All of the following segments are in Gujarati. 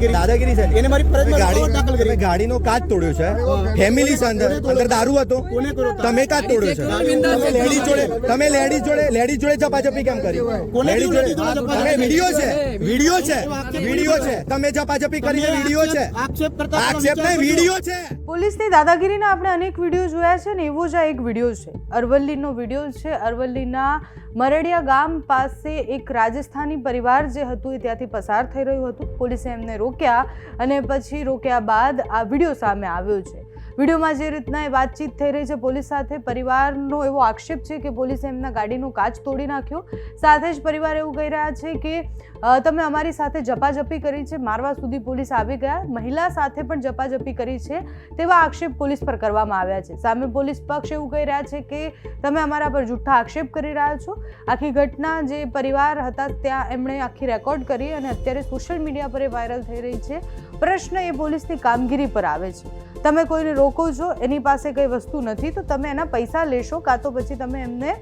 કરી. દાદાગીરી છે. એને મારી ફરજમાં ગાડી દાખલ કરી. ગાડીનો કાચ તોડ્યો છે. ફેમિલી છે અંદર. અંદર દારૂ હતો? તમે કાચ તોડ્યો છે. તમે લેડી જોડે તમે લેડી જોડે લેડી જોડે ઝપાઝપી કેમ કરી? કોને લેડી જોડે તમે વિડિયો છે. વિડિયો છે. વિડિયો છે. તમે ઝપાઝપી કરી વિડિયો છે. આક્ષેપ કરતા આક્ષેપ નહીં વિડિયો છે. પોલીસની દાદાગીરીના આપણે અનેક વીડિયો જોયા છે ને એવો જ આ એક વીડિયો છે. અરવલ્લીનો વીડિયો છે. અરવલ્લીના મરડિયા ગામ પાસે એક રાજસ્થાની પરિવાર જે હતું એ ત્યાંથી પસાર થઈ રહ્યું હતું. પોલીસે એમને રોક્યા અને પછી રોક્યા બાદ આ વીડિયો સામે આવ્યો છે. વિડીયોમાં જે રીતના એ વાતચીત થઈ રહી છે પોલીસ સાથે, પરિવારનો એવો આક્ષેપ છે કે પોલીસે એમના ગાડીનું કાચ તોડી નાખ્યો. સાથે જ પરિવાર એવું કહી રહ્યા છે કે તમે અમારી સાથે જપાજપી કરી છે, મારવા સુધી પોલીસ આવી ગયા. મહિલા સાથે પણ જપાજપી કરી છે તેવા આક્ષેપ પોલીસ પર કરવામાં આવ્યા છે. સામે પોલીસ પક્ષ એવું કહી રહ્યા છે કે, તમે અમારા પર જૂઠા આક્ષેપ કરી રહ્યા છો. આખી ઘટના જે પરિવાર હતા ત્યાં એમણે આખી રેકોર્ડ કરી અને અત્યારે સોશિયલ મીડિયા પર એ વાયરલ થઈ રહી છે. પ્રશ્ન એ પોલીસની કામગીરી પર આવે છે. તમે કોઈને રોકો છો, એની પાસે કંઈ વસ્તુ નથી, તો તમે એના પૈસા લેશો, કાં તો પછી તમે એમને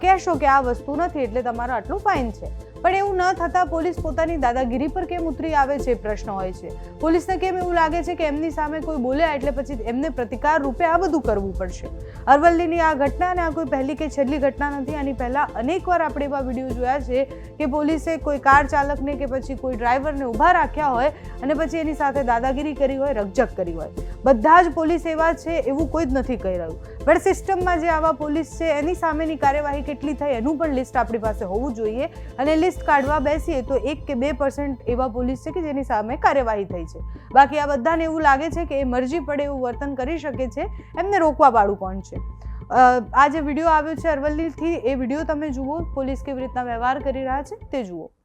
કહેશો કે આ વસ્તુ નથી, એટલે તમારો આટલું ફાઇન છે. પણ એવું ન થતાં પોલીસ પોતાની દાદાગીરી પર કેમ ઉતરી આવે છે, પ્રશ્ન હોય છે. પોલીસને કેમ એવું લાગે છે કે એમની સામે કોઈ બોલ્યા એટલે પછી એમને પ્રતિકાર રૂપે આ બધું કરવું પડશે? અરવલ્લીની આ ઘટના અને આ કોઈ પહેલી કે છેલ્લી ઘટના નથી, આની પહેલાં અનેકવાર આપણે એવા વીડિયો જોયા છે કે પોલીસે કોઈ કાર ચાલકને કે પછી કોઈ ડ્રાઈવરને ઊભા રાખ્યા હોય અને પછી એની સાથે દાદાગીરી કરી હોય, રકઝક કરી હોય. બધા જ પોલીસ એવા છે, એવું કોઈ જ નથી કહી રહ્યું. પણ સિસ્ટમમાં જે આવા પોલીસ છે, એની સામેની કાર્યવાહી કેટલી થઈ એનું પણ લિસ્ટ આપણી પાસે હોવું જોઈએ. અને લિસ્ટ કાઢવા બેસીએ તો એક કે બે પર્સન્ટ એવા પોલીસ છે કે જેની સામે કાર્યવાહી થઈ છે. બાકી આ બધાને એવું લાગે છે કે એ મરજી પડે એવું વર્તન કરી શકે છે, એમને રોકવા વાળું કોણ છે? આ જે વીડિયો આવ્યો છે અરવલ્લીથી, એ વીડિયો તમે જુઓ, પોલીસ કેવી રીતના વ્યવહાર કરી રહ્યા છે તે જુઓ.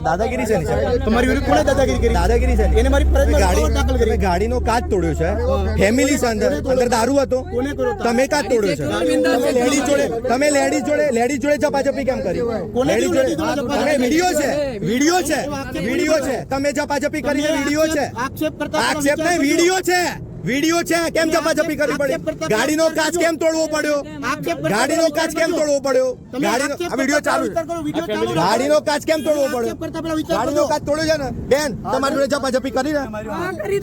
દાદાગીરી છે તમારી વિરુદ્ધ કોને દાદાગીરી કરી દાદાગીરી છે એને મારી ફરજ ગાડી દાખલ કરી ગાડીનો કાચ તોડ્યો છે ફેમિલી છે અંદર અંદર દારૂ હતો તમે કાચ તોડ્યો છે લેડી જોડે તમે લેડી જોડે લેડી જોડે જપાજપી કેમ કરી લેડી જોડે તમે વીડિયો છે વીડિયો છે વીડિયો છે તમે જપાજપી કરીને વીડિયો છે આક્ષેપ કરતા આક્ષેપ નહીં વીડિયો છે વીડિયો છે કેમ ઝપાઝપી કરવી પડી? ગાડીનો કાચ કેમ તોડવો પડ્યો? ગાડીનો કાચ કેમ તોડવો પડ્યો? ગાડીનો આ વીડિયો ચાલુ. ગાડીનો કાચ કેમ તોડવો પડ્યો? ગાડીનો કાચ તોડ્યો છે ને? બેન તમારી જોડે ઝપાઝપી કરી ને?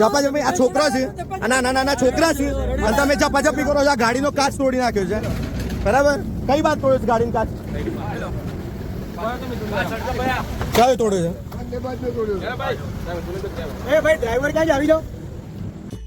ઝપાઝપી આ છોકરા છે. આ નાના નાના છોકરા છે. અને તમે ચપાચપી કરો છો. આ ગાડીનો કાચ તોડી નાખ્યો છે. બરાબર? કઈ વાત તોડ્યો છે ગાડીનો કાચ? કયો તોડ્યો છે? એ ભાઈ ડ્રાઈવર ક્યાં આવી જાઓ.